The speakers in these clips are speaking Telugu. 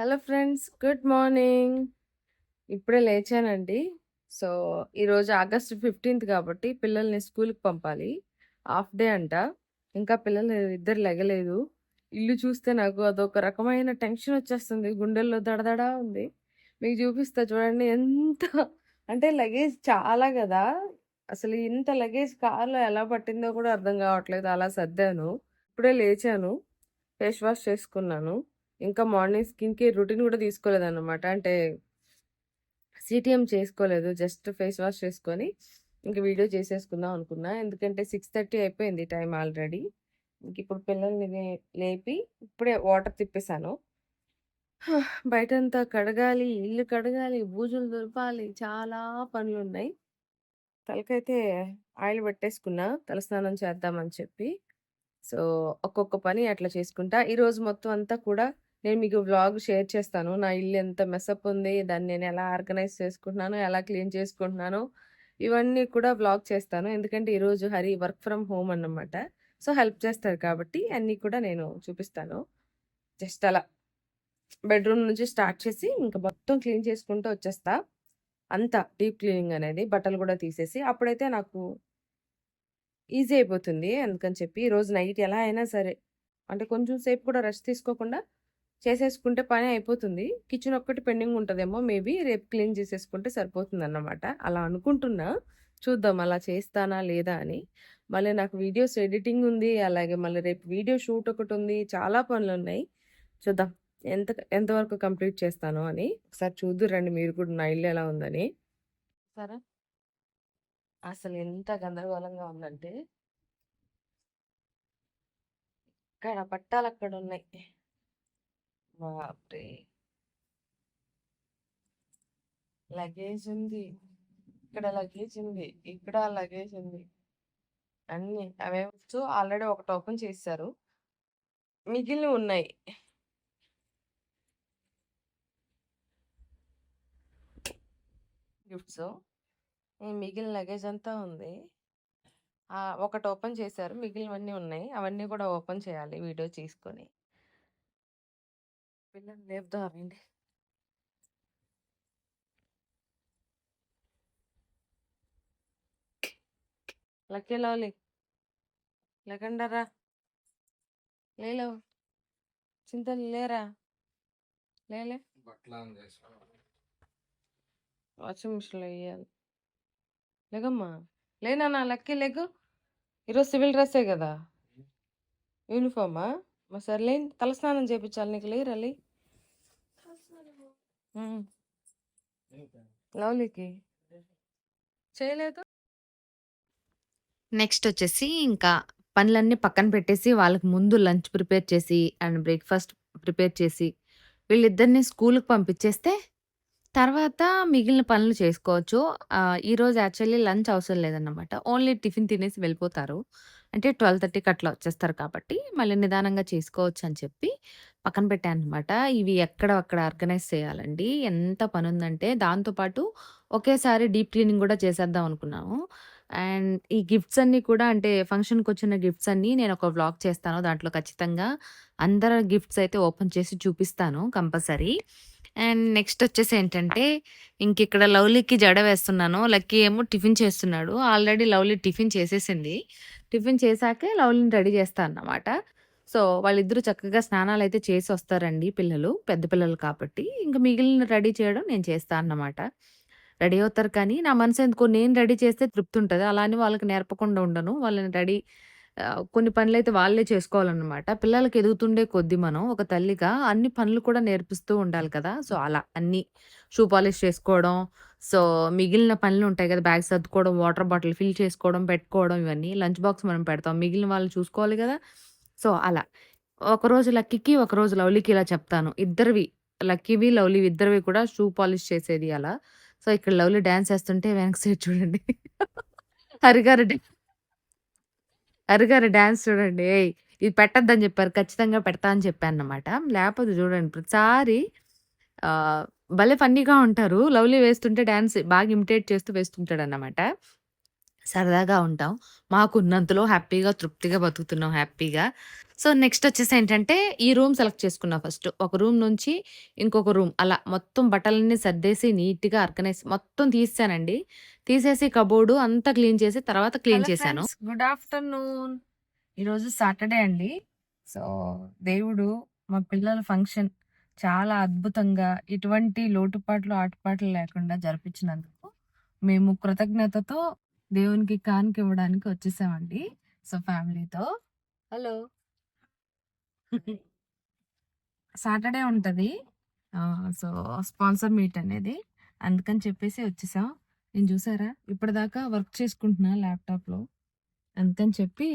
Hello friends good morning. ఇప్పుడే లేచానండి. సో ఈరోజు ఆగస్ట్ ఫిఫ్టీన్త్ కాబట్టి పిల్లల్ని స్కూల్కి పంపాలి. హాఫ్ డే అంట. ఇంకా పిల్లలు ఇద్దరు లెగలేదు. ఇల్లు చూస్తే నాకు అదొక రకమైన టెన్షన్ వచ్చేస్తుంది. గుండెల్లో దడదడా ఉంది. మీకు చూపిస్తా చూడండి. ఎంత అంటే లగేజ్ చాలా కదా. అసలు ఇంత లగేజ్ కార్లో ఎలా పట్టిందో కూడా అర్థం కావట్లేదు. అలా సర్దాను. ఇప్పుడే లేచాను. ఫేస్ వాష్ చేసుకున్నాను. ఇంకా మార్నింగ్ స్కిన్ కేర్ రొటీన్ కూడా తీసుకోలేదన్నమాట. అంటే సిటిఎం చేసుకోలేదు. జస్ట్ ఫేస్ వాష్ చేసుకొని ఇంక వీడియో చేసేసుకుందాం అనుకున్నా. ఎందుకంటే సిక్స్ థర్టీ అయిపోయింది టైం ఆల్రెడీ. ఇంక ఇప్పుడు పిల్లల్ని లేపి ఇప్పుడే వాటర్ తిప్పేశాను. బయటంతా కడగాలి ఇల్లు కడగాలి బూజులు దులపాలి చాలా పనులు ఉన్నాయి. తలకైతే ఆయిల్ పెట్టేసుకున్నా తలస్నానం చేద్దామని చెప్పి. సో ఒక్కొక్క పని అట్లా చేసుకుంటా. ఈరోజు మొత్తం అంతా కూడా నేను మీకు వ్లాగ్ షేర్ చేస్తాను. నా ఇల్లు ఎంత మెసప్ ఉంది దాన్ని నేను ఎలా ఆర్గనైజ్ చేసుకుంటున్నాను ఎలా క్లీన్ చేసుకుంటున్నాను ఇవన్నీ కూడా వ్లాగ్ చేస్తాను. ఎందుకంటే ఈరోజు హరి వర్క్ ఫ్రమ్ హోమ్ అన్నమాట. సో హెల్ప్ చేస్తారు కాబట్టి అన్నీ కూడా నేను చూపిస్తాను. జస్ట్ అలా. బెడ్రూమ్ నుంచి స్టార్ట్ చేసి ఇంకా మొత్తం క్లీన్ చేసుకుంటూ వచ్చేస్తా. అంతా డీప్ క్లీనింగ్ అనేది బట్టలు కూడా తీసేసి అప్పుడైతే నాకు ఈజీ అయిపోతుంది. అందుకని చెప్పి ఈరోజు నైట్ ఎలా అయినా సరే అంటే కొంచెం సేపు కూడా రెస్ట్ తీసుకోకుండా చేసేసుకుంటే పని అయిపోతుంది. కిచెన్ ఒక్కటి పెండింగ్ ఉంటుందేమో మేబీ రేపు క్లీన్ చేసేసుకుంటే సరిపోతుంది అన్నమాట అలా అనుకుంటున్నా. చూద్దాం అలా చేస్తానా లేదా అని. మళ్ళీ నాకు వీడియోస్ ఎడిటింగ్ ఉంది అలాగే మళ్ళీ రేపు వీడియో షూట్ ఒకటి ఉంది చాలా పనులు ఉన్నాయి. చూద్దాం ఎంత ఎంతవరకు కంప్లీట్ చేస్తాను అని. ఒకసారి చూద్దురండి మీరు కూడా నా ఇల్లు ఎలా ఉందని. సరే. అసలు ఎంత గందరగోళంగా ఉందంటే ఇక్కడ పట్టాలు అక్కడ ఉన్నాయి. బాప్రే. లగేజ్ ఉంది ఇక్కడ లగేజ్ ఉంది ఇక్కడ లగేజ్ ఉంది అన్ని అవేవచ్చు ఆల్రెడీ ఒకటి ఓపెన్ చేశారు. మిగిలిన ఉన్నాయి. గిఫ్ట్స్. ఈ మిగిలిన లగేజ్ అంతా ఉంది ఒకటి ఓపెన్ చేశారు. మిగిలినవన్నీ ఉన్నాయి. అవన్నీ కూడా ఓపెన్ చేయాలి వీడియో తీసుకొని. పిల్లలు లేపుదామండి లక్కీ లవ్లీ లేకండరా లేలో. చింతలు లేరా? లేలే. వాషింగ్ మిషన్లో వేయాలి లేకమ్మా లేనా లక్కీ లేకు ఈరోజు సివిల్ డ్రెస్సే కదా. యూనిఫామా? మా సర్లే తలస్నానం చేయించాలి నీకు. లేరా లే. లవ్లీకి. చేయలేదు? నెక్స్ట్ వచ్చేసి ఇంకా పనులన్నీ పక్కన పెట్టేసి వాళ్ళకి ముందు లంచ్ ప్రిపేర్ చేసి అండ్ బ్రేక్ఫాస్ట్ ప్రిపేర్ చేసి వీళ్ళిద్దరిని స్కూల్కి పంపించేస్తే తర్వాత మిగిలిన పనులు చేసుకోవచ్చు. ఈరోజు యాక్చువల్లీ లంచ్ అవసరం లేదన్నమాట. ఓన్లీ టిఫిన్ తినేసి వెళ్ళిపోతారు. అంటే ట్వెల్వ్ థర్టీకి అట్లా వచ్చేస్తారు కాబట్టి మళ్ళీ నిదానంగా చేసుకోవచ్చు అని చెప్పి పక్కన పెట్టాను అనమాట ఇవి ఎక్కడ అక్కడ ఆర్గనైజ్ చేయాలండి ఎంత పని ఉందంటే దాంతోపాటు ఒకేసారి డీప్ క్లీనింగ్ కూడా చేసేద్దాం అనుకున్నాము అండ్ ఈ గిఫ్ట్స్ అన్నీ కూడా అంటే ఫంక్షన్‌కి వచ్చిన గిఫ్ట్స్ అన్నీ నేను ఒక వ్లాగ్ చేస్తాను. దాంట్లో ఖచ్చితంగా అందరు గిఫ్ట్స్ అయితే ఓపెన్ చేసి చూపిస్తాను కంపల్సరీ. అండ్ నెక్స్ట్ వచ్చేసి ఏంటంటే ఇంక ఇక్కడ లవ్లీకి జడ వేస్తున్నాను. లక్కీ ఏమో టిఫిన్ చేస్తున్నాడు. ఆల్రెడీ లవ్లీ టిఫిన్ చేసేసింది. టిఫిన్ చేశాకే లవ్లీని రెడీ చేస్తా అన్నమాట. సో వాళ్ళిద్దరూ చక్కగా స్నానాలు అయితే చేసి వస్తారండి పిల్లలు. పెద్ద పిల్లలు కాబట్టి. ఇంక మిగిలిన రెడీ చేయడం నేను చేస్తా అన్నమాట. రెడీ అవుతారు కానీ నా మనసు ఎందుకో నేను రెడీ చేస్తే తృప్తి ఉంటుంది అలా అని వాళ్ళకి నేర్పకుండా ఉండను. వాళ్ళని రెడీ కొన్ని పనులైతే వాళ్ళే చేసుకోవాలన్నమాట. పిల్లలకి ఎదుగుతుండే కొద్దీ మనం ఒక తల్లిగా అన్ని పనులు కూడా నేర్పిస్తూ ఉండాలి కదా! సో, అలా అన్నీ షూ పాలిష్ చేసుకోవడం, సో, మిగిలిన పనులు ఉంటాయి కదా! బ్యాగ్ సర్దుకోవడం, వాటర్ బాటిల్ ఫిల్ చేసుకోవడం, పెట్టుకోవడం ఇవన్నీ. లంచ్ బాక్స్ మనం పెడతాం. మిగిలిన వాళ్ళు చూసుకోవాలి కదా! సో, అలా. ఒకరోజు లక్కీకి, ఒకరోజు లవ్లీకి ఇలా చెప్తాను. ఇద్దరివి లక్కీవి, లవ్లీవి ఇద్దరివి కూడా షూ పాలిష్ చేసేది అలా. సో, ఇక్కడ లవ్లీ డాన్స్ ఏస్తుంటే వెనక సైడ్ చూడండి. హరిగారు డా అరుగారు డ్యాన్స్ చూడండి. ఏయ్! ఇది పెట్టొద్దని చెప్పారు. ఖచ్చితంగా పెడతా అని చెప్పానన్నమాట. లేకపోతే చూడండి ప్రతిసారి భలే ఫన్నీగా ఉంటారు. లవ్లీ వేస్తుంటే డ్యాన్స్ బాగా ఇమిటేట్ చేస్తూ వేస్తుంటాడు అనమాట సరదాగా ఉంటాం. మాకున్నంతలో హ్యాపీగా, తృప్తిగా బతుకుతున్నాం హ్యాపీగా. సో, నెక్స్ట్ వచ్చేసి ఏంటంటే, ఈ రూమ్ సెలెక్ట్ చేసుకున్నా ఫస్ట్. ఒక రూమ్ నుంచి ఇంకొక రూమ్ అలా మొత్తం బట్టలన్నీ సర్దేసి నీట్‌గా ఆర్గనైజ్ మొత్తం తీసేసానండి. తీసేసి కబోర్డు అంతా క్లీన్ చేసి తర్వాత క్లీన్ చేశాను. Good afternoon. ఈరోజు సాటర్‌డే అండి. సో, దేవుడు మా పిల్లల ఫంక్షన్ చాలా అద్భుతంగా ఎటువంటి లోటుపాట్లు, ఆటుపాట్లు లేకుండా జరిపించినందుకు మేము కృతజ్ఞతతో దేవునికి కానుక ఇవ్వడానికి వచ్చేసామండి. సో, ఫ్యామిలీతో. హలో. సాటర్‌డే ఉంటుంది సో, స్పాన్సర్ మీట్ అనేది. అందుకని చెప్పేసి వచ్చేసాం. నేను చూసారా ఇప్పటిదాకా వర్క్ చేసుకుంటున్నా ల్యాప్‌టాప్‌లో. అందుకని చెప్పి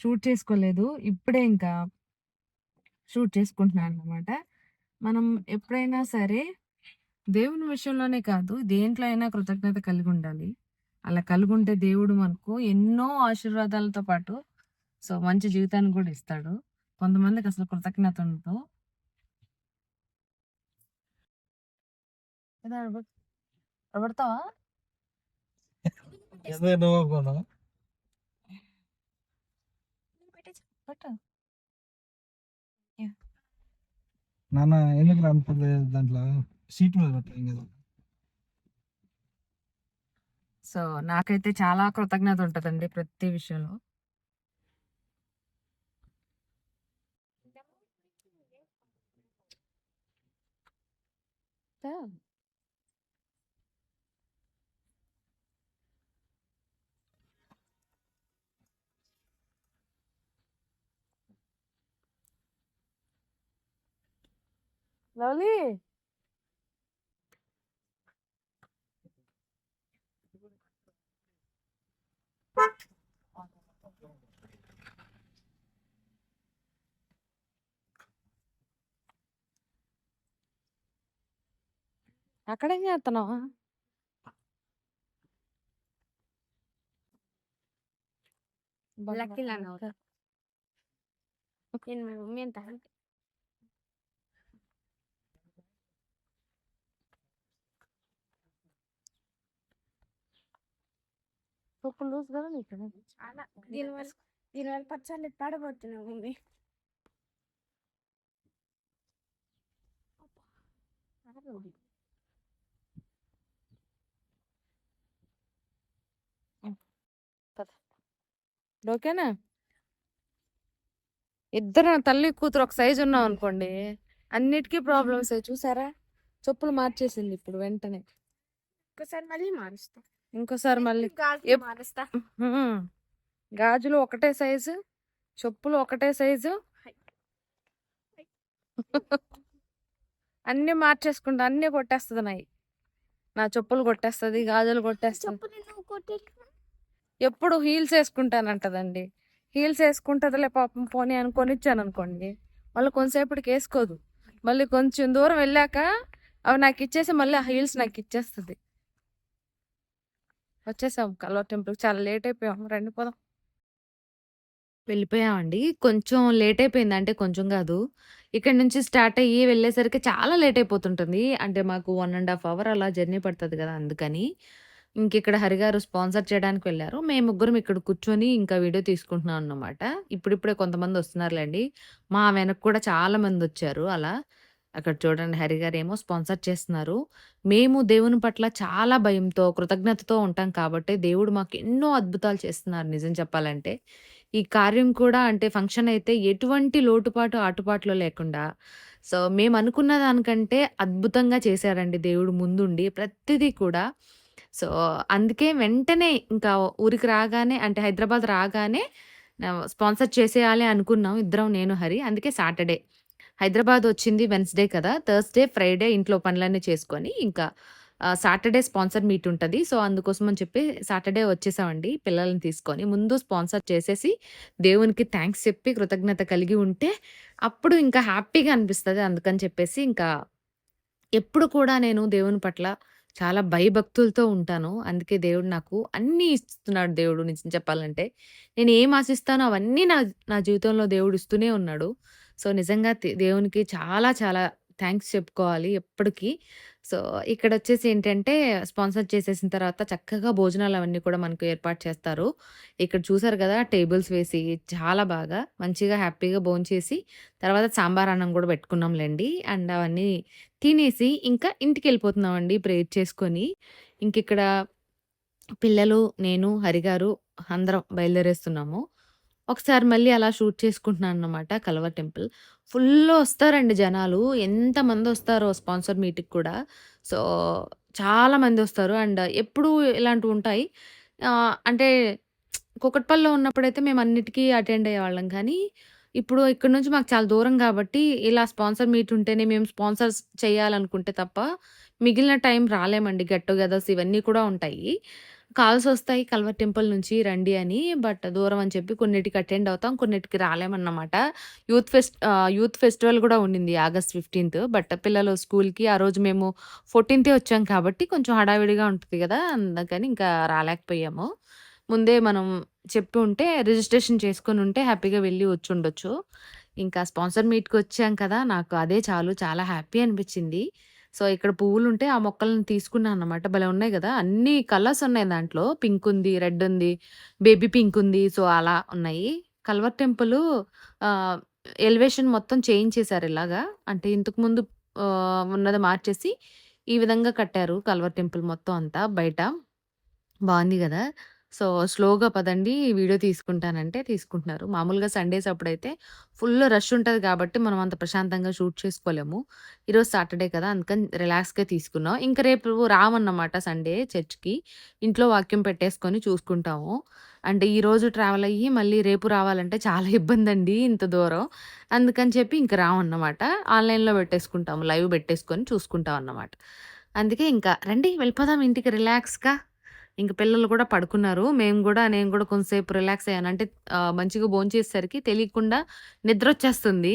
షూట్ చేసుకోలేదు. ఇప్పుడే ఇంకా షూట్ చేసుకుంటున్నానన్నమాట. మనం ఎప్పుడైనా సరే దేవుని విషయంలోనే కాదు, దేంట్లో అయినా కృతజ్ఞత కలిగి ఉండాలి. అలా కలిగుంటే దేవుడు మనకు ఎన్నో ఆశీర్వాదాలతో పాటు సో, మంచి జీవితాన్ని కూడా ఇస్తాడు. కొంతమందికి అసలు కృతజ్ఞత ఉండదు. నాన్న ఎందుకు అంత దాంట్లో సీట్ మీద పెట్టు కాదు. సో, నాకైతే చాలా కృతజ్ఞత ఉంటదండి ప్రతి విషయంలో. తా లవ్లీ. అక్కడేం చేత్తన్నావు? లక్కీ లానవత. నేను మా మమ్మీ అంత అంటే సూపర్ లూజ్ కదా నీకు? చాలా దీనివల్ల దీనివల్ల పచ్చాలు పడబోతున్నావు మమ్మీ. ఓకేనా? ఇద్దరు తల్లి కూతురు ఒక సైజు ఉన్నాం అనుకోండి. అన్నిటికీ ప్రాబ్లమ్సే చూసారా? చెప్పులు మార్చేసింది ఇప్పుడు వెంటనే. ఇంకోసారి మళ్ళీ మారుస్తా. ఇంకోసారి మళ్ళీ మారుస్తా. గాజులు ఒకటే సైజు, చెప్పులు ఒకటే సైజు. అన్నీ మార్చేసుకుంటా. అన్నీ కొట్టేస్తది నాయి. నా చెప్పులు కొట్టేస్తది, గాజులు కొట్టేస్తది. ఎప్పుడు హీల్స్ వేసుకుంటానంటదండి హీల్స్ వేసుకుంటుందిలే పాపం పోనీ అని కొనిచ్చాను అనుకోండి మళ్ళీ కొంతసేపటికి వేసుకోదు మళ్ళీ కొంచెం దూరం వెళ్ళాక అవి నాకు ఇచ్చేసి మళ్ళీ ఆ హీల్స్ నాకు ఇచ్చేస్తుంది వచ్చేసాం కల్వర్ టెంపుల్ చాలా లేట్ అయిపోయాం. రండి పోదాం. వెళ్ళిపోయామండి. కొంచెం లేట్ అయిపోయింది. అంటే కొంచెం కాదు ఇక్కడ నుంచి స్టార్ట్ అయ్యి వెళ్ళేసరికి చాలా లేట్ అయిపోతుంటుంది. అంటే మాకు వన్ అండ్ హాఫ్ అవర్ అలా జర్నీ పడుతుంది కదా అందుకని. ఇంకిక్కడ హరిగారు స్పాన్సర్ చేయడానికి వెళ్ళారు మేము ముగ్గురం ఇక్కడ కూర్చొని ఇంకా వీడియో తీసుకుంటున్నాం అన్నమాట. ఇప్పుడిప్పుడే కొంతమంది వస్తున్నారులేండి మా వెనక్కి కూడా చాలా మందొచ్చారు అలా. అక్కడ చూడండి హరిగారేమో స్పాన్సర్ చేస్తున్నారు. మేము దేవుని పట్ల చాలా భయంతో, కృతజ్ఞతతో ఉంటాం కాబట్టి దేవుడు మాకు ఎన్నో అద్భుతాలు చేస్తున్నారు నిజం చెప్పాలంటే. ఈ కార్యం కూడా అంటే ఫంక్షన్ అయితే ఎటువంటి లోటుపాటు, ఆటుపాట్లు లేకుండా సో, మేము అనుకున్న దానికంటే అద్భుతంగా చేశారండి దేవుడు ముందుండి ప్రతిదీ కూడా. సో, అందుకే వెంటనే ఇంకా ఊరికి రాగానే అంటే హైదరాబాద్ రాగానే స్పాన్సర్ చేసేయాలి అనుకున్నాం ఇద్దరం నేను, హరి. అందుకే సాటర్‌డే. హైదరాబాద్ వచ్చింది వెన్స్డే కదా! థర్స్‌డే, ఫ్రైడే ఇంట్లో పనులన్నీ చేసుకొని ఇంకా సాటర్‌డే స్పాన్సర్ మీట్ ఉంటుంది సో, అందుకోసం అని చెప్పి సాటర్‌డే వచ్చేసామండి పిల్లల్ని తీసుకొని. ముందు స్పాన్సర్ చేసేసి దేవునికి థ్యాంక్స్ చెప్పి కృతజ్ఞత కలిగి ఉంటే అప్పుడు ఇంకా హ్యాపీగా అనిపిస్తుంది అందుకని చెప్పేసి ఇంకా ఎప్పుడు కూడా నేను దేవుని పట్ల చాలా భయభక్తులతో ఉంటాను. అందుకే దేవుడు నాకు అన్నీ ఇస్తున్నాడు దేవుడు నిజం చెప్పాలంటే. నేను ఏం ఆశిస్తానో అవన్నీ నా నా జీవితంలో దేవుడు ఇస్తూనే ఉన్నాడు. సో, నిజంగా దేవునికి చాలా చాలా థాంక్స్ చెప్పుకోవాలి ఎప్పటికి. సో, ఇక్కడ వచ్చేసి ఏంటంటే స్పాన్సర్ చేసేసిన తర్వాత చక్కగా భోజనాలు అవన్నీ కూడా మనకు ఏర్పాటు చేస్తారు. ఇక్కడ చూసారు కదా టేబుల్స్ వేసి చాలా బాగా మంచిగా హ్యాపీగా భోంచేసి తర్వాత సాంబార్ అన్నం కూడా పెట్టుకున్నాంలేండి అండ్ అవన్నీ తినేసి ఇంకా ఇంటికెళ్ళిపోతున్నామండి ప్రేయర్ చేసుకొని. ఇంకిక్కడ పిల్లలు, నేను, హరిగారు అందరం బయలుదేరేస్తున్నాము. ఒకసారి మళ్ళీ అలా షూట్ చేసుకుంటున్నాను అనమాట కలవ టెంపుల్. ఫుల్ వస్తారండి జనాలు. ఎంతమంది వస్తారో స్పాన్సర్ మీట్‌కి కూడా. సో, చాలా మందొస్తారు. అండ్ ఎప్పుడూ ఇలాంటివి ఉంటాయి అంటే కూకట్పల్లిలో ఉన్నప్పుడైతే మేము అన్నిటికీ అటెండ్ అయ్యేవాళ్ళం కానీ, ఇప్పుడు ఇక్కడి నుంచి మాకు చాలా దూరం కాబట్టి ఇలా స్పాన్సర్ మీట్ ఉంటేనే మేము స్పాన్సర్స్ చేయాలనుకుంటే తప్ప మిగిలిన టైం రాలేమండి. గెట్ టుగెదర్స్ ఇవన్నీ కూడా ఉంటాయి. కాల్స్ వస్తాయి కల్వర్ టెంపుల్ నుంచి రండి అని. బట్ దూరం అని చెప్పి కొన్నిటికి అటెండ్ అవుతాం. కొన్నిటికి రాలేమన్నమాట. యూత్ ఫెస్ట్ యూత్ ఫెస్టివల్ కూడా ఉండింది ఆగస్ట్ 15థ్. బట్ పిల్లలు స్కూల్‌కి ఆ రోజు మేము 14థే వచ్చాం కాబట్టి కొంచెం హడావిడిగా ఉంటుంది కదా అందుకని ఇంకా రాలేకపోయాము. ముందే మనం చెప్పి ఉంటే రిజిస్ట్రేషన్ చేసుకొనుంటే హ్యాపీగా వెళ్ళి వచ్చి ఉండొచ్చు ఇంకా స్పాన్సర్ మీట్కి వచ్చాం కదా! నాకు అదే చాలు చాలా హ్యాపీ అనిపించింది సో, ఇక్కడ పువ్వులు ఉంటే ఆ మొక్కలను తీసుకున్నాను అన్నమాట. భలే ఉన్నాయి కదా అన్ని కలర్స్ ఉన్నాయి దాంట్లో. పింక్ ఉంది, రెడ్ ఉంది, బేబీ పింక్ ఉంది. సో, అలా ఉన్నాయి. కల్వర్ టెంపులు ఎలివేషన్ మొత్తం చేంజ్ చేశారు ఇలాగా. అంటే ఇంతకుముందు ఉన్నది మార్చేసి ఈ విధంగా కట్టారు కల్వర్ టెంపుల్ మొత్తం అంతా బయట. బాగుంది కదా సో, స్లోగా పదండి వీడియో తీసుకుంటానంటే తీసుకుంటున్నారు. మామూలుగా సండేస్ అప్పుడైతే ఫుల్ రష్ ఉంటుంది కాబట్టి మనం అంత ప్రశాంతంగా షూట్ చేసుకోలేము. ఈరోజు సాటర్డే కదా! అందుకని రిలాక్స్‌గా తీసుకున్నాం. ఇంకా రేపు రామన్నమాట సండే చర్చ్‌కి. ఇంట్లో వాక్యం పెట్టేసుకొని చూసుకుంటాము. అంటే ఈరోజు ట్రావెల్ అయ్యి మళ్ళీ రేపు రావాలంటే చాలా ఇబ్బందండి ఇంత దూరం. అందుకని చెప్పి ఇంక రామన్నమాట. ఆన్‌లైన్‌లో పెట్టేసుకుంటాము. లైవ్ పెట్టేసుకొని చూసుకుంటాం అన్నమాట. అందుకే ఇంకా రండి వెళ్ళిపోదాం ఇంటికి రిలాక్స్‌గా. ఇంక పిల్లలు కూడా పడుకున్నారు. మేము కూడా నేను కూడా కొంతసేపు రిలాక్స్ అయ్యాను. అంటే మంచిగా భోంచేసేసరికి తెలియకుండా నిద్ర వచ్చేస్తుంది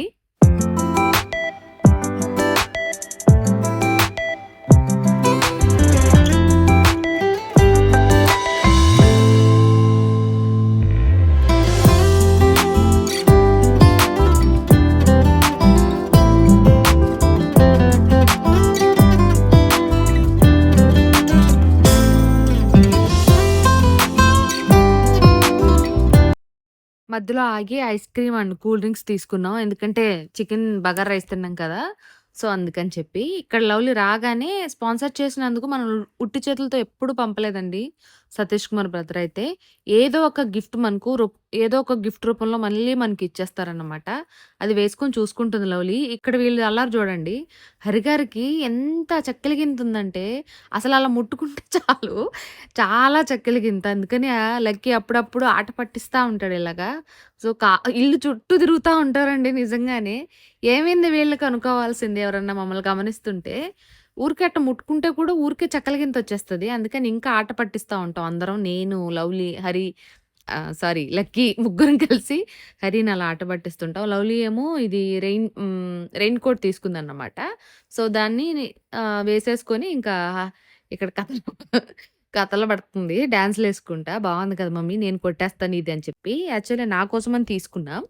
మధ్యలో ఆగి ice cream and cool drinks తీసుకున్నాం. ఎందుకంటే చికెన్ బగారా రైస్ తిన్నాం కదా! సో, అందుకని చెప్పి. ఇక్కడ లవ్లీ రాగానే స్పాన్సర్ చేసినందుకు మనం ఉట్టి చేతులతో ఎప్పుడు పంపలేదండి. సతీష్ కుమార్ బ్రదర్ అయితే. ఏదో ఒక గిఫ్ట్ మనకు ఏదో ఒక గిఫ్ట్ రూపంలో మళ్ళీ మనకి ఇచ్చేస్తారన్నమాట. అది వేసుకొని చూసుకుంటుంది లవ్లీ. ఇక్కడ వీళ్ళు అల్లారు చూడండి. హరిగారికి ఎంత చెక్కలిగింత ఉందంటే అసలు అలా ముట్టుకుంటే చాలు చాలా చెక్కలిగింత. అందుకని లక్కీ అప్పుడప్పుడు ఆట పట్టిస్తూ ఉంటాడు ఇలాగా. సో, కా ఇల్లు చుట్టూ తిరుగుతూ ఉంటారండి నిజంగానే. ఏమైంది వీళ్ళకి అనుకోవాల్సింది ఎవరన్నా మమ్మల్ని గమనిస్తుంటే. ఊరికే అట్ట ముట్టుకుంటే కూడా ఊరికే చెక్కలిగింత వచ్చేస్తుంది అందుకని ఇంకా ఆట పట్టిస్తూ ఉంటాం అందరం. నేను, లవ్లీ, హరి సారీ లక్కీ ముగ్గురం కలిసి హరిని అలా ఆట పట్టిస్తుంటాం. లవ్లీ ఏమో ఇది రెయిన్ రెయిన్ కోట్ తీసుకుందన్నమాట. సో, దాన్ని వేసేసుకొని ఇంకా ఇక్కడ కథలు కథలు పడుతుంది. డ్యాన్స్లు వేసుకుంటా బాగుంది కదా మమ్మీ నేను కొట్టేస్తాను ఇది అని చెప్పి. యాక్చువల్లీ నా కోసమని తీసుకున్నా.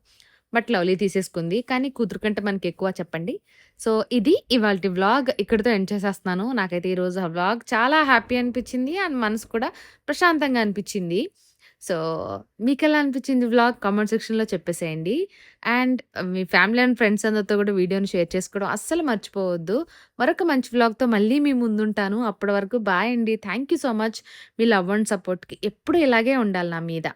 బట్ లవ్లీ తీసేసుకుంది. కానీ కూతురు కంటే మనకెక్కువ చెప్పండి. సో, ఇది ఇవాళ వ్లాగ్ ఇక్కడితో ఎండ్ చేసేస్తున్నాను. నాకైతే ఈరోజు ఆ వ్లాగ్ చాలా హ్యాపీ అనిపించింది అండ్ మనసు కూడా ప్రశాంతంగా అనిపించింది సో, మీకెలా అనిపించింది వ్లాగ్ కామెంట్ సెక్షన్‌లో చెప్పేసేయండి. అండ్ మీ ఫ్యామిలీ అండ్ ఫ్రెండ్స్ అందరితో కూడా వీడియోని షేర్ చేసుకోవడం అస్సలు మర్చిపోవద్దు. మరొక మంచి వ్లాగ్‌తో మళ్ళీ మీ ముందుంటాను. అప్పటి వరకు బాయ్ అండి. Thank you so much. Me love and సపోర్ట్‌కి ఎప్పుడు ఇలాగే ఉండాలి నా మీద.